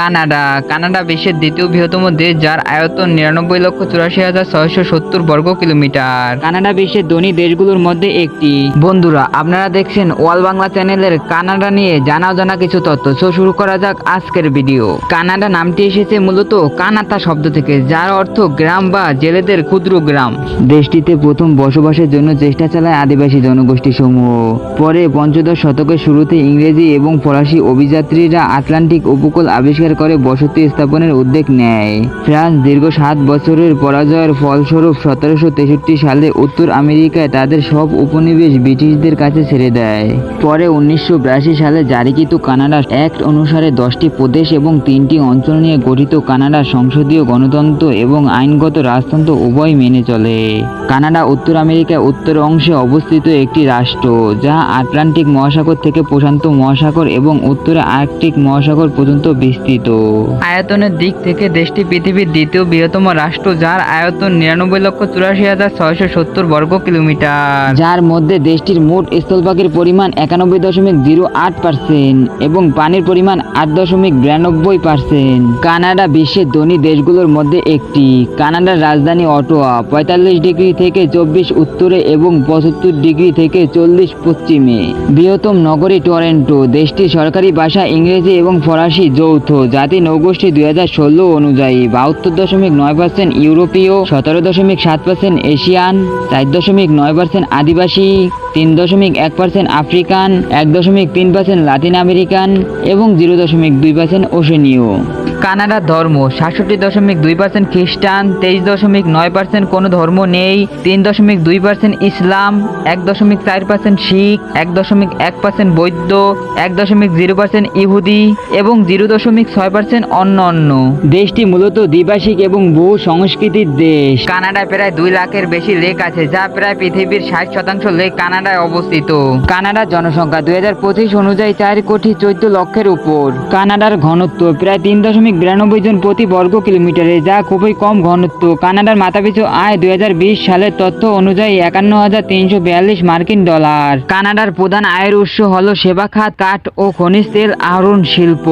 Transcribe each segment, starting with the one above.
Canada. Canada বিশ্বের দ্বিতীয় বৃহত্তম দেশ যার আয়তন নিরানব্বই লক্ষ চুরাশি হাজার ছয়শো সত্তর বর্গ কিলোমিটার। কানাডা বিশ্বের ধনী দেশগুলোর মধ্যে একটি। বন্ধুরা আপনারা দেখছেন ওয়াল বাংলা চ্যানেলের কানাডা নিয়ে জানা জানা কিছু তথ্য। সো শুরু করা যাক আজকের ভিডিও। কানাডা নামটি এসেছে মূলত কানাতা শব্দ থেকে যার অর্থ গ্রাম বা জেলেদের ক্ষুদ্র গ্রাম। দেশটিতে প্রথম বসবাসের জন্য চেষ্টা চালায় আদিবাসী জনগোষ্ঠী সমূহ পরে পঞ্চদশ শতকের শুরুতে ইংরেজি এবং ফরাসি অভিযাত্রীরা আটলান্টিক উপকূল আবিষ্কার করে বসতি স্থাপনের উদ্যোগ নেয়। ফ্রান্স দীর্ঘ সাত বছরের পরাজয়ের ফলস্বরূপ সতেরোশো তেষট্টি সালে উত্তর আমেরিকায় তাদের সব উপনিবেশ ব্রিটিশদের কাছে ছেড়ে দেয়। পরে উনিশশো বিরাশি সালে জারিকৃত কানাডা অ্যাক্ট অনুসারে দশটি প্রদেশ এবং তিনটি অঞ্চল নিয়ে গঠিত কানাডা সংসদীয় গণতন্ত্র এবং আইনগত রাজতন্ত্র উভয় মেনে চলে। কানাডা উত্তর আমেরিকার উত্তর অংশে অবস্থিত একটি রাষ্ট্র যা আটলান্টিক মহাসাগর থেকে প্রশান্ত মহাসাগর এবং উত্তরে আর্কটিক মহাসাগর পর্যন্ত বিস্তৃত। আয়তনের দিক থেকে দেশটি পৃথিবীর দ্বিতীয় বৃহত্তম রাষ্ট্র যার আয়তন নিরানব্বই লক্ষ চুরাশি হাজার ছয়শো সত্তর বর্গ কিলোমিটার। যার মধ্যে দেশটির মোট স্থলভাগের পরিমাণ একানব্বই দশমিক জিরো আট পার্সেন্ট এবং পানির পরিমাণ আট দশমিক বিরানব্বই পার্সেন্ট। কানাডা বিশ্বের ধনী দেশগুলোর মধ্যে একটি। কানাডার রাজধানী অটোয়া পঁয়তাল্লিশ ডিগ্রি থেকে চব্বিশ উত্তরে এবং পঁচাত্তর ডিগ্রি থেকে চল্লিশ পশ্চিমে। বৃহত্তম নগরী টরেন্টো দেশটির সরকারি ভাষা ইংরেজি এবং ফরাসি যৌথ। জাতি নৌগোষ্ঠী দুই হাজার ষোলো অনুযায়ী বাহাত্তর দশমিক নয় পার্সেন্ট ইউরোপীয়, সতেরো দশমিক সাত পার্সেন্ট এশিয়ান, চার দশমিক নয় পার্সেন্ট আদিবাসী। তিন দশমিক এক পার্সেন্ট আফ্রিকান, এক দশমিক তিন পার্সেন্ট লাতিন আমেরিকান এবং জিরো দশমিক দুই পার্সেন্ট ওশেনীয়। কানাডার ধর্ম, সাতষট্টি দশমিক দুই পার্সেন্ট খ্রিস্টান, তেইশ দশমিক নয় পার্সেন্ট কোনো ধর্ম নেই, তিন দশমিক দুই পার্সেন্ট ইসলাম, এক দশমিক চার পার্সেন্ট শিখ, এক দশমিক এক পার্সেন্ট বৌদ্ধ, এক দশমিক জিরো পার্সেন্ট ইহুদি এবং জিরো দশমিক ছয় পার্সেন্ট অন্য অন্য দেশটি মূলত দ্বিভাষিক এবং বহু সংস্কৃতির দেশ। কানাডায় প্রায় দুই লাখের বেশি লেক আছে, যা প্রায় পৃথিবীর ষাট শতাংশ লেক কানাডায় অবস্থিত। কানাডার জনসংখ্যা দুই হাজার পঁচিশ অনুযায়ী চার কোটি চোদ্দ লক্ষের উপর। কানাডার ঘনত্ব প্রায় তিন দশমিক বিরানব্বই জন প্রতি বর্গ কিলোমিটারে, যা খুবই কম ঘনত্ব। কানাডার মাথাপিছু আয় দুই হাজার বিশ সালের তথ্য অনুযায়ী একান্ন হাজার তিনশো বিয়াল্লিশ মার্কিন ডলার। কানাডার প্রধান আয়ের উৎস হল সেবা খাত, কাঠ ও খনিজ তেল আহরণ শিল্প।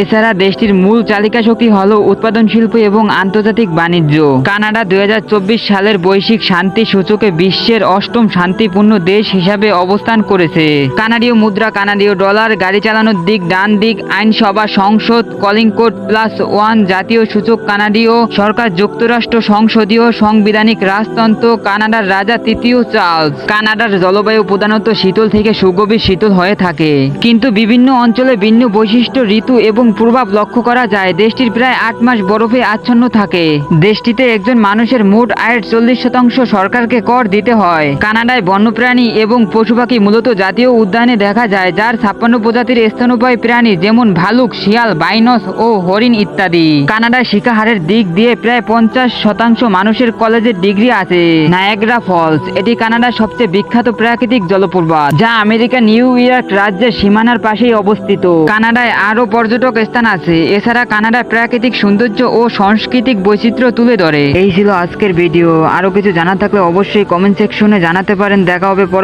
এছাড়া দেশটির মূল চালিকা শক্তি হলো উৎপাদন শিল্প এবং আন্তর্জাতিক বাণিজ্য। কানাডা দুই হাজার চব্বিশ সালের বৈশ্বিক শান্তি সূচকে বিশ্বের অষ্টম শান্তিপূর্ণ দেশ হিসাবে অবস্থান করেছে। কানাডীয় মুদ্রা, কানাডীয় ডলার, গাড়ি চালানোর দিক, ডান দিক, আইনসভা, সংসদ, কলিং কোড প্লাস ওয়ান জাতীয় সূচক, কানাডীয় সরকার, যুক্তরাষ্ট্র, সংসদীয় সাংবিধানিক রাজতন্ত্র, কানাডার রাজা তৃতীয় চার্লস। কানাডার জলবায়ু প্রধানত শীতল থেকে সুগভীর শীতল হয়ে থাকে। কিন্তু বিভিন্ন অঞ্চলে ভিন্ন বৈশিষ্ট্য, ঋতু এবং প্রভাব লক্ষ্য করা যায়। দেশটির প্রায় আট মাস বরফে আচ্ছন্ন থাকে। দেশটিতে একজন মানুষের মোট আয়ের চল্লিশ শতাংশ সরকারকে কর দিতে হয়। কানাডায় বন্যপ্রাণী এবং পশু পাখি মূলত জাতীয় উদ্যানে দেখা যায়, যার ছাপ্পান্ন প্রজাতির স্তন্যপায়ী প্রাণী যেমন ভালুক, শিয়াল, বাইনস ও হরিণ ইত্যাদি। কানাডার শিক্ষাহারের দিক দিয়ে প্রায় পঞ্চাশ শতাংশ মানুষের কলেজের ডিগ্রি আছে। নায়াগ্রা ফলস, এটি কানাডার সবচেয়ে বিখ্যাত প্রাকৃতিক জলপ্রপাত, যা আমেরিকা নিউ ইয়র্ক রাজ্যের সীমানার পাশেই অবস্থিত। কানাডায় আরও পর্যটক স্থান আছে, এছাড়া কানাডার প্রাকৃতিক সৌন্দর্য ও সাংস্কৃতিক বৈচিত্র্য তুলে ধরে। এই ছিল আজকের ভিডিও। আরও কিছু জানা থাকলে অবশ্যই কমেন্ট সেকশনে জানাতে পারেন। দেখা হবে